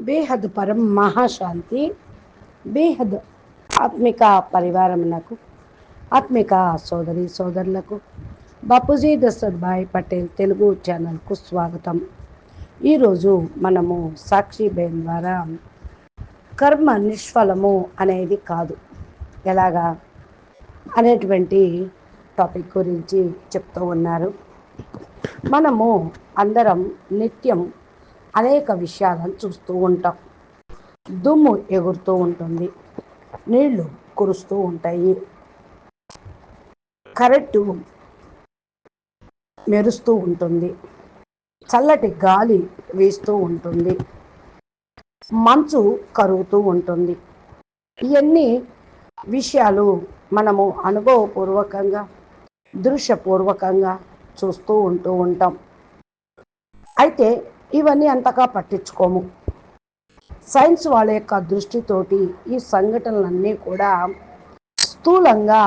బేహద్ పరం మహాశాంతి బేహద్ ఆత్మిక పరివారమునకు ఆత్మిక సోదరి సోదరులకు బాపూజీ దశరథ్ పటేల్ తెలుగు ఛానల్కు స్వాగతం. ఈరోజు మనము సాక్షి బేన్ ద్వారా కర్మ నిష్ఫలము అనేది కాదు. ఎలాగా? అనేటువంటి టాపిక్ గురించి చెప్తూ ఉన్నారు. మనము అందరం నిత్యం అనేక విషయాలను చూస్తూ ఉంటాం. దుమ్ము ఎగురుతూ ఉంటుంది. నీళ్ళు కురుస్తూ ఉంటాయి. కరెంటు మెరుస్తూ ఉంటుంది. చల్లటి గాలి వీస్తూ ఉంటుంది. మంచు కరుగుతూ ఉంటుంది. ఇవన్నీ విషయాలు మనము అనుభవపూర్వకంగా దృశ్యపూర్వకంగా చూస్తూ ఉంటూ ఉంటాం. అయితే ఇవన్నీ అంతగా పట్టించుకోము. సైన్స్ వాళ్ళ యొక్క దృష్టితోటి ఈ సంఘటనలన్నీ కూడా స్థూలంగా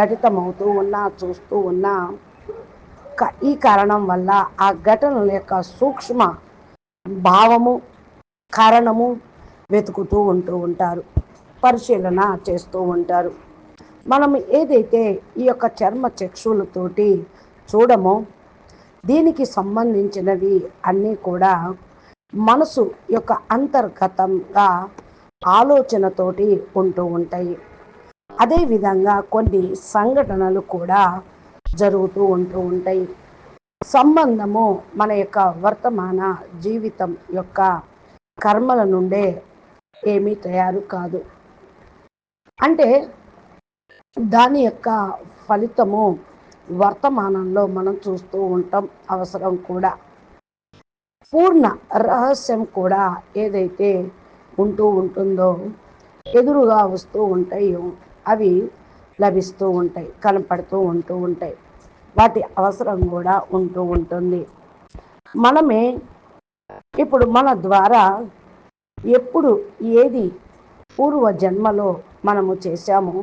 ఘటితమవుతూ ఉన్నా చూస్తూ ఉన్నా ఈ కారణం వల్ల ఆ ఘటనల యొక్క సూక్ష్మ భావము కారణము వెతుకుతూ ఉంటూ ఉంటారు పరిశీలన చేస్తూ ఉంటారు. మనం ఏదైతే ఈ యొక్క చర్మ చక్షులతోటి చూడమో దీనికి సంబంధించినవి అన్నీ కూడా మనసు యొక్క అంతర్గతంగా ఆలోచనతోటి ఉంటూ ఉంటాయి. అదేవిధంగా కొన్ని సంఘటనలు కూడా జరుగుతూ ఉంటూ ఉంటాయి. సంబంధము మన యొక్క వర్తమాన జీవితం యొక్క కర్మల నుండే ఏమీ తయారు కాదు. అంటే దాని యొక్క ఫలితము వర్తమానంలో మనం చూస్తూ ఉంటాం అవసరం కూడా. పూర్ణ రహస్యం కూడా ఏదైతే ఉంటూ ఉంటుందో ఎదురుగా వస్తూ ఉంటాయో అవి లభిస్తూ ఉంటాయి కనపడుతూ ఉంటూ ఉంటాయి. వాటి అవసరం కూడా ఉంటూ ఉంటుంది. మనమే ఇప్పుడు మన ద్వారా ఎప్పుడు ఏది పూర్వ జన్మలో మనము చేశామో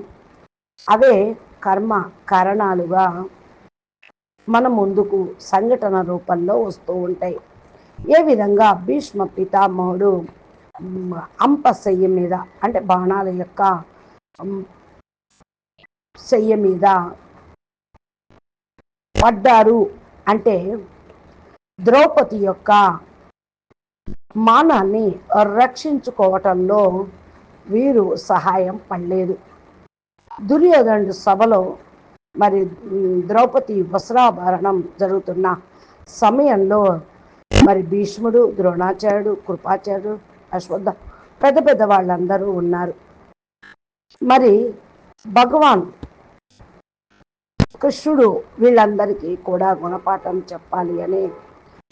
అవే కర్మ కారణాలుగా మన ముందుకు సంఘటన రూపంలో వస్తూ ఉంటాయి. ఏ విధంగా భీష్మ పితామహుడు అంప శయ్య మీద అంటే బాణాల యొక్క శయ్య మీద పడ్డారు అంటే ద్రౌపది యొక్క మానాన్ని రక్షించుకోవటంలో వీరు సహాయం పడలేదు. దుర్యోధనుడు సభలో మరి ద్రౌపది వస్త్రాభరణం జరుగుతున్న సమయంలో మరి భీష్ముడు ద్రోణాచార్యుడు కృపాచార్యుడు అశ్వద్ధ పెద్ద పెద్ద వాళ్ళందరూ ఉన్నారు. మరి భగవాన్ కృష్ణుడు వీళ్ళందరికీ కూడా గుణపాఠం చెప్పాలి అని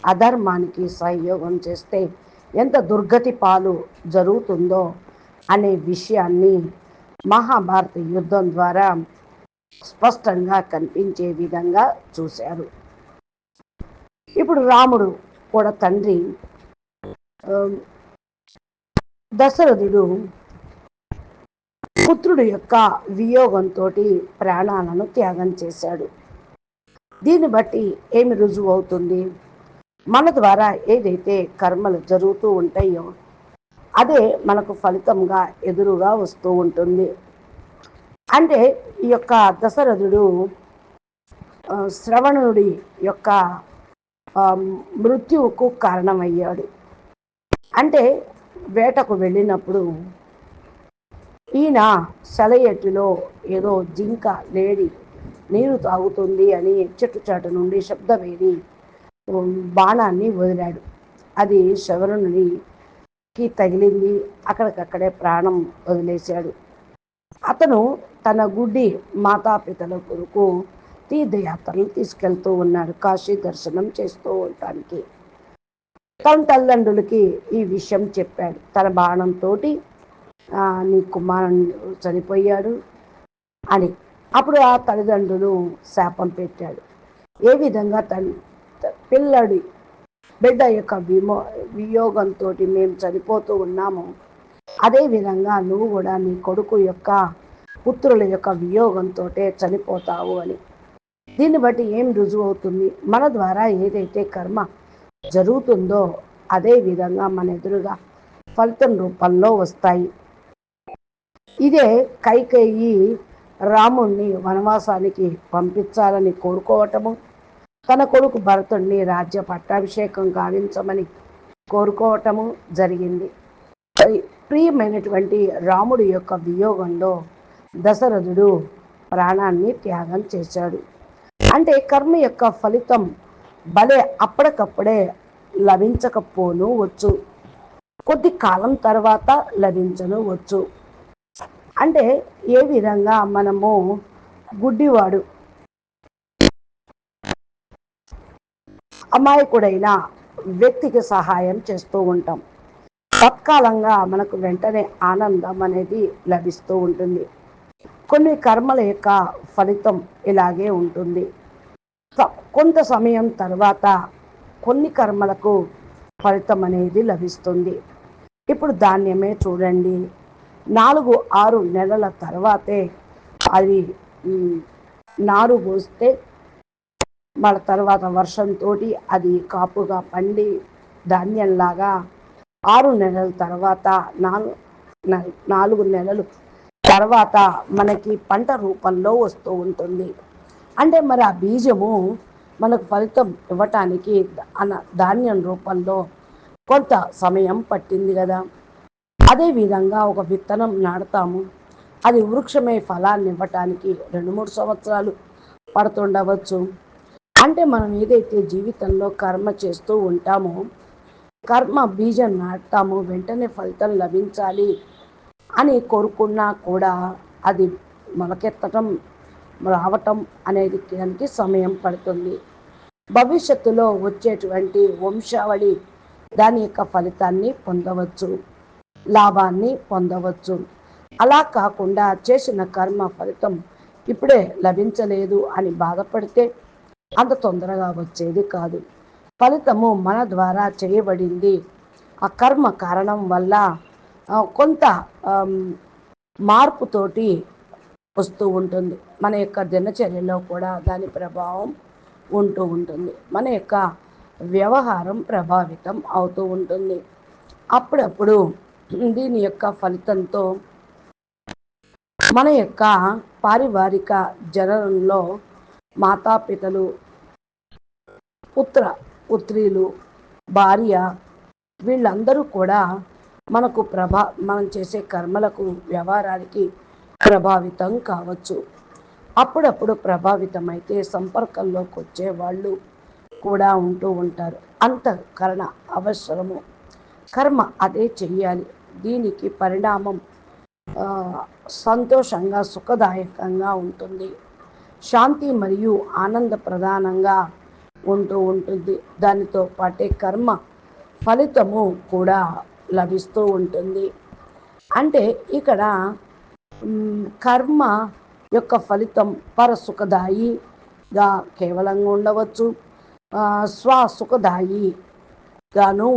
అధర్మానికి సహయోగం చేస్తే ఎంత దుర్గతి పాలు జరుగుతుందో అనే విషయాన్ని మహాభారత యుద్ధం ద్వారా స్పష్టంగా కనిపించే విధంగా చూశారు. ఇప్పుడు రాముడు కూడా తండ్రి దశరథుడు పుత్రుడు యొక్క వియోగంతో ప్రాణాలను త్యాగం చేశాడు. దీన్ని బట్టి ఏమి రుజువు అవుతుంది? మన ద్వారా ఏదైతే కర్మలు జరుగుతూ ఉంటాయో అదే మనకు ఫలితంగా ఎదురుగా వస్తూ ఉంటుంది. అంటే ఈ యొక్క దశరథుడు శ్రవణుడి యొక్క మృత్యువుకు కారణమయ్యాడు. అంటే వేటకు వెళ్ళినప్పుడు ఈయన సెలయేటిలో ఏదో జింక లేడి నీరు తాగుతుంది అని చెట్టు చాటు నుండి శబ్దమేరి బాణాన్ని వదిలాడు. అది కి తగిలింది. అక్కడికక్కడే ప్రాణం వదిలేశాడు. అతను తన గుడ్డి మాతాపితల కొరకు తీర్థయాత్రలు తీసుకెళ్తూ ఉన్నాడు. కాశీ దర్శనం చేస్తూ ఉండటానికి. తన తల్లిదండ్రులకి ఈ విషయం చెప్పాడు. తన బాణంతో నీ కుమారుడు చనిపోయాడు అని. అప్పుడు ఆ తల్లిదండ్రులు శాపం పెట్టాడు. ఏ విధంగా తన పిల్లడి బిడ్డ యొక్క విమో వియోగంతో మేము చనిపోతూ ఉన్నాము. అదేవిధంగా నువ్వు కూడా నీ కొడుకు యొక్క పుత్రుల యొక్క వియోగంతో చనిపోతావు అని. దీన్ని బట్టి ఏం రుజువు అవుతుంది మన ద్వారా ఏదైతే కర్మ జరుగుతుందో అదే విధంగా మన ఎదురుగా ఫలితం రూపంలో వస్తాయి. ఇదే కైకేయి రాముణ్ణి వనవాసానికి పంపించాలని కోరుకోవటము. తన కొడుకు భరతుణ్ణి రాజ్య పట్టాభిషేకం గావించమని కోరుకోవటము జరిగింది. ప్రియమైనటువంటి రాముడి యొక్క వియోగంలో దశరథుడు ప్రాణాన్ని త్యాగం చేశాడు. అంటే కర్మ యొక్క ఫలితం భలే అప్పటికప్పుడే లభించకపోను వచ్చు. కొద్ది కాలం తర్వాత లభించను వచ్చు. అంటే ఏ విధంగా మనము గుడ్డివాడు అమాయకుడైన వ్యక్తికి సహాయం చేస్తూ ఉంటాం. తత్కాలంగా మనకు వెంటనే ఆనందం అనేది లభిస్తూ ఉంటుంది. కొన్ని కర్మల యొక్క ఫలితం ఇలాగే ఉంటుంది. కొంత సమయం తర్వాత కొన్ని కర్మలకు ఫలితం అనేది లభిస్తుంది. ఇప్పుడు ధాన్యమే చూడండి. నాలుగు ఆరు నెలల తర్వాతే అది నారు పోస్తే మన తర్వాత వర్షంతో అది కాపుగా పండి ధాన్యంలాగా ఆరు నెలల తర్వాత నాలుగు నాలుగు నెలలు తర్వాత మనకి పంట రూపంలో వస్తూ ఉంటుంది. అంటే మరి ఆ బీజము మనకు ఫలితం ఇవ్వటానికి ధాన్యం రూపంలో కొంత సమయం పట్టింది కదా. అదేవిధంగా ఒక విత్తనం నాడతాము అది వృక్షమే ఫలాన్ని ఇవ్వటానికి రెండు మూడు సంవత్సరాలు పడుతుండవచ్చు. అంటే మనం ఏదైతే జీవితంలో కర్మ చేస్తూ ఉంటామో కర్మ బీజం నాటుతాము వెంటనే ఫలితం లభించాలి అని కోరుకున్నా కూడా అది మొలకెత్తటం రావటం అనేది దానికి సమయం పడుతుంది. భవిష్యత్తులో వచ్చేటువంటి వంశావళి దాని యొక్క ఫలితాన్ని పొందవచ్చు లాభాన్ని పొందవచ్చు. అలా కాకుండా చేసిన కర్మ ఫలితం ఇప్పుడే లభించలేదు అని బాధపడితే అంత తొందరగా వచ్చేది కాదు. ఫలితము మన ద్వారా చేయబడింది. ఆ కర్మ కారణం వల్ల కొంత మార్పుతోటి వస్తూ ఉంటుంది. మన యొక్క దినచర్యలో కూడా దాని ప్రభావం ఉంటూ ఉంటుంది. మన యొక్క వ్యవహారం ప్రభావితం అవుతూ ఉంటుంది. అప్పుడప్పుడు దీని యొక్క ఫలితంతో మన యొక్క పారివారిక జనంలో మాతాపితలు పుత్ర పుత్రీలు భార్య వీళ్ళందరూ కూడా మనకు ప్రభా మనం చేసే కర్మలకు వ్యవహారానికి ప్రభావితం కావచ్చు. అప్పుడప్పుడు ప్రభావితమైతే సంపర్కంలోకి వచ్చే వాళ్ళు కూడా ఉంటూ ఉంటారు. అంతఃకరణ అవసరము. కర్మ అదే చెయ్యాలి. దీనికి పరిణామం సంతోషంగా సుఖదాయకంగా ఉంటుంది. శాంతి మరియు ఆనంద ప్రధానంగా ఉంటూ ఉంటుంది. దానితో పాటే కర్మ ఫలితము కూడా లభిస్తూ ఉంటుంది. అంటే ఇక్కడ కర్మ యొక్క ఫలితం పరసుఖదాయిగా కేవలంగా ఉండవచ్చు. స్వసుఖదాయిగాను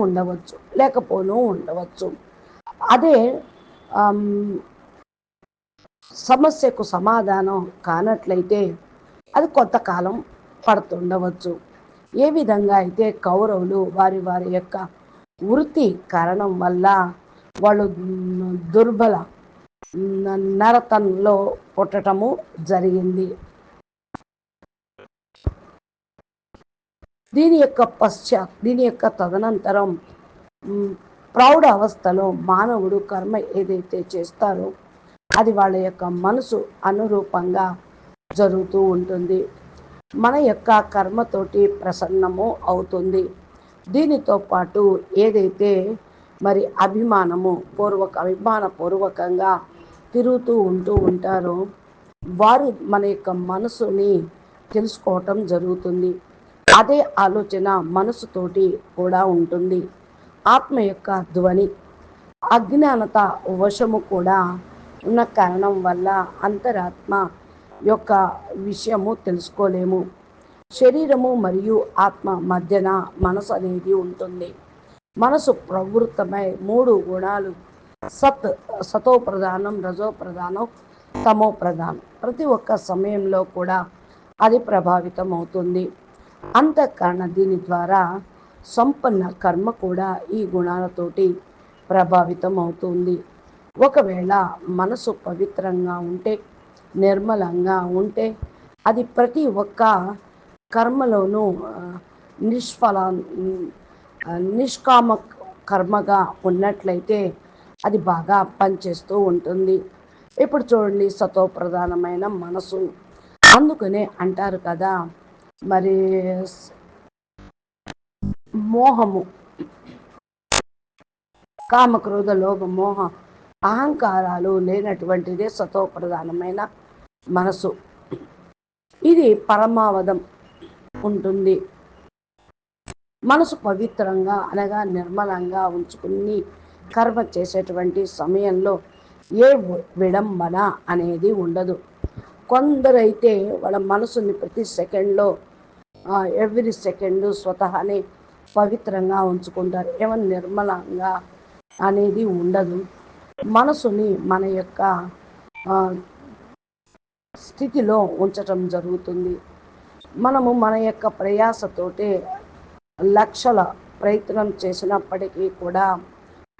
ఉండవచ్చు. లేకపోను ఉండవచ్చు. అదే సమస్యకు సమాధానం కానట్లయితే అది కొంతకాలం పడుతుండవచ్చు. ఏ విధంగా అయితే కౌరవులు వారి వారి యొక్క వృత్తి కారణం వల్ల వాళ్ళు దుర్బల నరతంలో పుట్టటము జరిగింది. దీని యొక్క పశ్చాత్ దీని యొక్క తదనంతరం ప్రౌఢ అవస్థలో మానవుడు కర్మ ఏదైతే చేస్తారో అది వాళ్ళ యొక్క మనసు అనురూపంగా జరుగుతూ ఉంటుంది. మన యొక్క కర్మతోటి ప్రసన్నము అవుతుంది. దీనితో పాటు ఏదైతే మరి అభిమానము పూర్వక అభిమాన పూర్వకంగా తిరుగుతూ ఉంటూ ఉంటారో వారు మన యొక్క మనసుని తెలుసుకోవటం జరుగుతుంది. అదే ఆలోచన మనసుతోటి కూడా ఉంటుంది. ఆత్మ యొక్క ధ్వని అజ్ఞానత వశము కూడా ఉన్న కారణం వల్ల అంతరాత్మ యొక్క విషయము తెలుసుకోలేము. శరీరము మరియు ఆత్మ మధ్యన మనసు అనేది ఉంటుంది. మనసు ప్రవృత్తమై మూడు గుణాలు. సత్ సతో ప్రధానం రజో ప్రధానం తమో ప్రధానం ప్రతి ఒక్క సమయంలో కూడా అది ప్రభావితం అవుతుంది అంతఃకరణ దీని ద్వారా సంపన్న కర్మ కూడా ఈ గుణాలతోటి ప్రభావితం అవుతుంది ఒకవేళ మనసు పవిత్రంగా ఉంటే నిర్మలంగా ఉంటే అది ప్రతి ఒక్క కర్మలోనూ నిష్ఫల నిష్కామ కర్మగా ఉన్నట్లయితే అది బాగా పనిచేస్తూ ఉంటుంది. ఇప్పుడు చూడండి సతో ప్రధానమైన మనసు. అందుకనే అంటారు కదా మరి మోహము కామక్రోధ లోభ మోహ అహంకారాలు లేనటువంటిదే సతో ప్రధానమైన మనసు. ఇది పరమావధం ఉంటుంది. మనసు పవిత్రంగా అనగా నిర్మలంగా ఉంచుకుని కర్మ చేసేటువంటి సమయంలో ఏ విడంబన అనేది ఉండదు. కొందరైతే వాళ్ళ మనసుని ప్రతి సెకండ్లో ఎవ్రీ సెకండ్ స్వతహానే పవిత్రంగా ఉంచుకుంటారు. ఏమైనా నిర్మలంగా అనేది ఉండదు. మనసుని మన యొక్క స్థితిలో ఉంచటం జరుగుతుంది. మనము మన యొక్క ప్రయాసతోటే లక్షల ప్రయత్నం చేసినప్పటికీ కూడా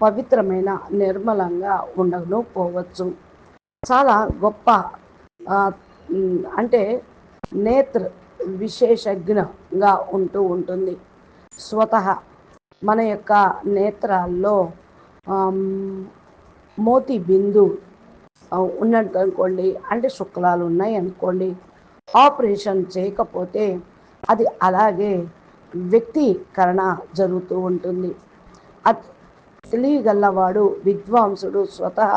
పవిత్రమైన నిర్మలంగా ఉండను పోవచ్చు. చాలా గొప్ప అంటే నేత్ర విశేషజ్ఞగా ఉంటూ ఉంటుంది. స్వతహ మన యొక్క నేత్రాల్లో మోతి బిందు ఉన్నట్టు అనుకోండి. అంటే శుక్లాలు ఉన్నాయి అనుకోండి. ఆపరేషన్ చేయకపోతే అది అలాగే వ్యక్తీకరణ జరుగుతూ ఉంటుంది. తెలియగలవాడు విద్వాంసుడు స్వతహ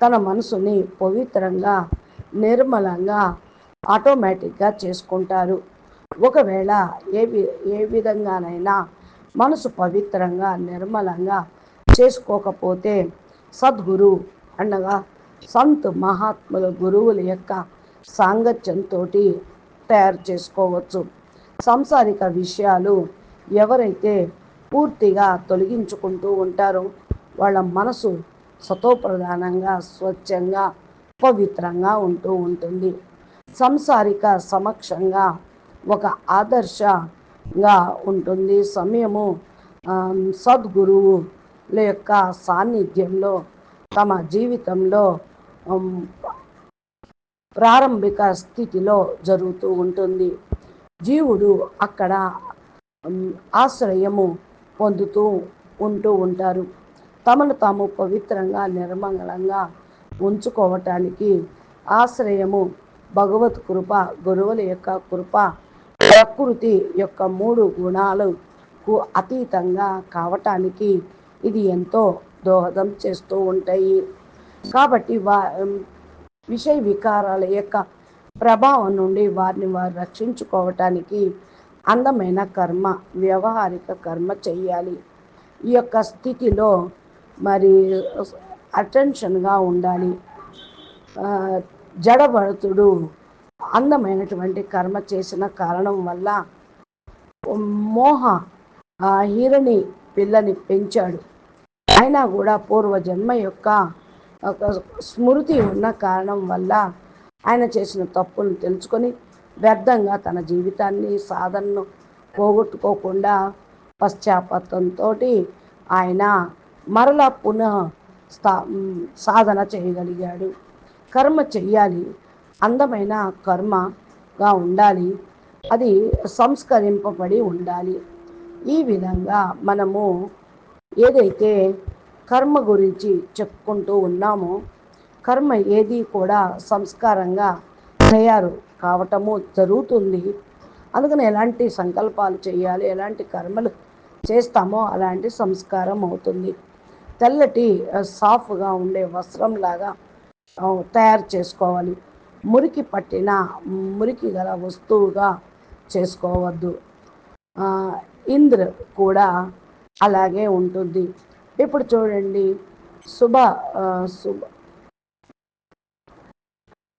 తన మనసుని పవిత్రంగా నిర్మలంగా ఆటోమేటిక్గా చేసుకుంటారు. ఒకవేళ ఏ ఏ విధంగానైనా మనసు పవిత్రంగా నిర్మలంగా చేసుకోకపోతే సద్గురు అనగా సంత్ మహాత్ముల గురువుల యొక్క సాంగత్యంతో తయారు చేసుకోవచ్చు. సంసారిక విషయాలు ఎవరైతే పూర్తిగా తొలగించుకుంటూ ఉంటారో వాళ్ళ మనసు సతోప్రధానంగా స్వచ్ఛంగా పవిత్రంగా ఉంటూ ఉంటుంది. సంసారిక సమక్షంగా ఒక ఆదర్శంగా ఉంటుంది. సమయము సద్గురువు యొక్క సాన్నిధ్యంలో తమ జీవితంలో ప్రారంభిక స్థితిలో జరుగుతూ ఉంటుంది. జీవుడు అక్కడ ఆశ్రయము పొందుతూ ఉంటూ ఉంటారు. తమను తాము పవిత్రంగా నిర్మంగళంగా ఉంచుకోవటానికి ఆశ్రయము భగవత్ కృప గురువుల యొక్క కృప ప్రకృతి యొక్క మూడు గుణాలకు అతీతంగా కావటానికి ఇది ఎంతో దోహదం చేస్తూ ఉంటాయి. కాబట్టి వా విషయ వికారాల యొక్క ప్రభావం నుండి వారిని వారు రక్షించుకోవటానికి అందమైన కర్మ వ్యవహారిక కర్మ చెయ్యాలి ఈ యొక్క స్థితిలో మరి అటెన్షన్గా ఉండాలి. జడభరతుడు అందమైనటువంటి కర్మ చేసిన కారణం వల్ల మోహ హిరణి పిల్లని పెంచాడు. అయినా కూడా పూర్వజన్మ యొక్క స్మృతి ఉన్న కారణం వల్ల ఆయన చేసిన తప్పులను తెలుసుకొని వ్యర్థంగా తన జీవితాన్ని సాధనను పోగొట్టుకోకుండా పశ్చాత్తాపంతో ఆయన మరలా పునః స్థా సాధన చేయగలిగాడు. కర్మ చెయ్యాలి. అందమైన కర్మగా ఉండాలి. అది సంస్కరింపబడి ఉండాలి. ఈ విధంగా మనము ఏదైతే కర్మ గురించి చెప్పుకుంటూ ఉన్నాము. కర్మ ఏది కూడా సంస్కారంగా తయారు కావటము జరుగుతుంది. అందుకని ఎలాంటి సంకల్పాలు చేయాలి ఎలాంటి కర్మలు చేస్తామో అలాంటి సంస్కారం అవుతుంది. తెల్లటి సాఫ్గా ఉండే వస్త్రంలాగా తయారు చేసుకోవాలి. మురికి పట్టిన మురికి గల వస్తువుగా చేసుకోవద్దు. ఇంద్ర కూడా అలాగే ఉంటుంది. ఇప్పుడు చూడండి. శుభ శుభ.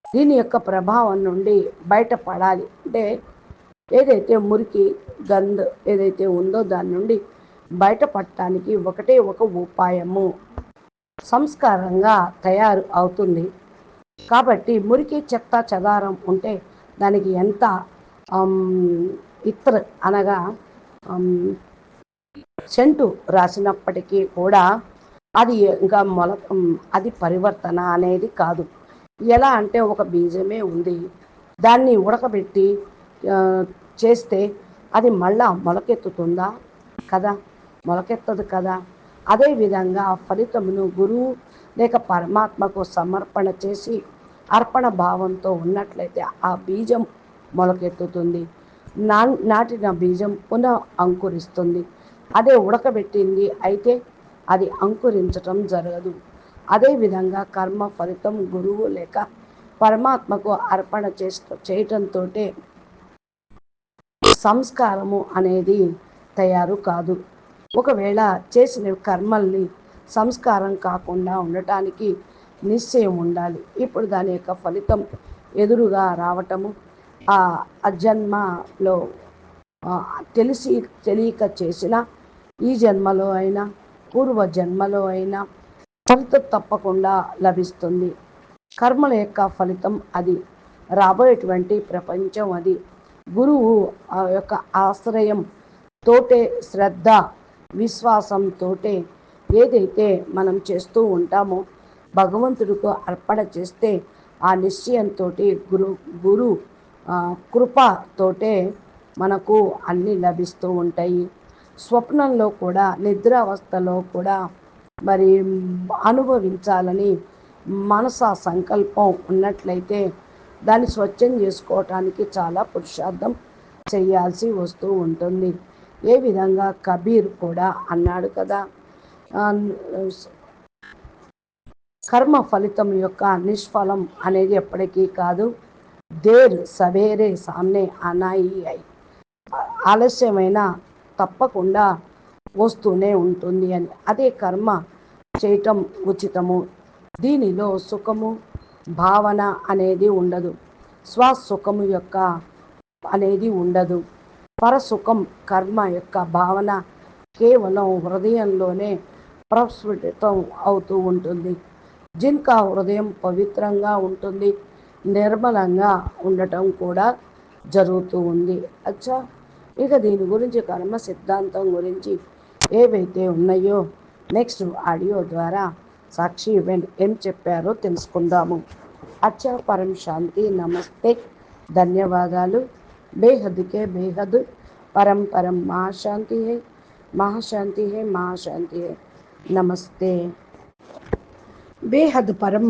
దీని యొక్క ప్రభావం నుండి బయటపడాలి. అంటే ఏదైతే మురికి గంధ ఏదైతే ఉందో దాని నుండి బయటపడటానికి ఒకటే ఒక ఉపాయము. సంస్కారంగా తయారు అవుతుంది. కాబట్టి మురికి చెత్త చెదారం ఉంటే దానికి ఎంత ఇత్ర అనగా సెంటు రాసినప్పటికీ కూడా అది ఇంకా మొల అది పరివర్తన అనేది కాదు. ఎలా అంటే ఒక బీజమే ఉంది. దాన్ని ఉడకబెట్టి చేస్తే అది మళ్ళా మొలకెత్తుతుందా కదా? మొలకెత్తదు కదా? అదేవిధంగా ఫలితమును గురువు లేక పరమాత్మకు సమర్పణ చేసి అర్పణ భావంతో ఉన్నట్లయితే ఆ బీజం మొలకెత్తుతుంది. నా నాటిన బీజం పునః అంకురిస్తుంది. అదే ఉడకబెట్టింది. అయితే అది అంకురించటం జరగదు. అదేవిధంగా కర్మ ఫలితం గురువు లేక పరమాత్మకు అర్పణ చేస్తూ చేయటంతో సంస్కారము అనేది తయారు కాదు. ఒకవేళ చేసిన కర్మల్ని సంస్కారం కాకుండా ఉండటానికి నిశ్చయం ఉండాలి. ఇప్పుడు దాని యొక్క ఫలితం ఎదురుగా రావటము ఆ అజన్మలో తెలిసి తెలియక చేసిన ఈ జన్మలో అయినా పూర్వ జన్మలో అయినా ఫలితం తప్పకుండా లభిస్తుంది. కర్మల యొక్క ఫలితం అది. రాబోయేటువంటి ప్రపంచం అది. గురువు ఆ యొక్క ఆశ్రయం తోటే శ్రద్ధ విశ్వాసంతో ఏదైతే మనం చేస్తూ ఉంటామో భగవంతుడికి అర్పణ చేస్తే ఆ నిశ్చయంతో గురు గురు కృపతోటే మనకు అన్నీ లభిస్తూ ఉంటాయి. స్వప్నంలో కూడా నిద్రావస్థలో కూడా మరి అనుభవించాలని మనసా సంకల్పం ఉన్నట్లయితే దాన్ని స్వచ్ఛం చేసుకోవటానికి చాలా పురుషార్థం చేయాల్సి వస్తూ ఉంటుంది. ఏ విధంగా కబీర్ కూడా అన్నాడు కదా. కర్మ ఫలితం యొక్క నిష్ఫలం అనేది ఎప్పటికీ కాదు. దేర్ సవేరే సామ్నే అనాయి అయి. ఆలస్యమైన తప్పకుండా వస్తూనే ఉంటుంది అని. అదే కర్మ చేయటం ఉచితము. దీనిలో సుఖము భావన అనేది ఉండదు. స్వసుఖము యొక్క అనేది ఉండదు. పరసుఖం కర్మ యొక్క భావన కేవలం హృదయంలోనే ప్రస్ఫుటితం అవుతూ ఉంటుంది. జింకా హృదయం పవిత్రంగా ఉంటుంది. నిర్మలంగా ఉండటం కూడా జరుగుతూ ఉంది. అచ్చా! ఇక దీని గురించి కర్మ సిద్ధాంతం గురించి ఏవైతే ఉన్నాయో నెక్స్ట్ ఆడియో ద్వారా సాక్షి ఈవెంట్ ఏం చెప్పారో తెలుసుకుందాము. అచ్చా పరం శాంతి నమస్తే. ధన్యవాదాలు. బేహద్కే బేహద్. పరం పరం మహాశాంతి హే మహాశాంతి హే మహాశాంతి హే. నమస్తే. బేహద్ పరం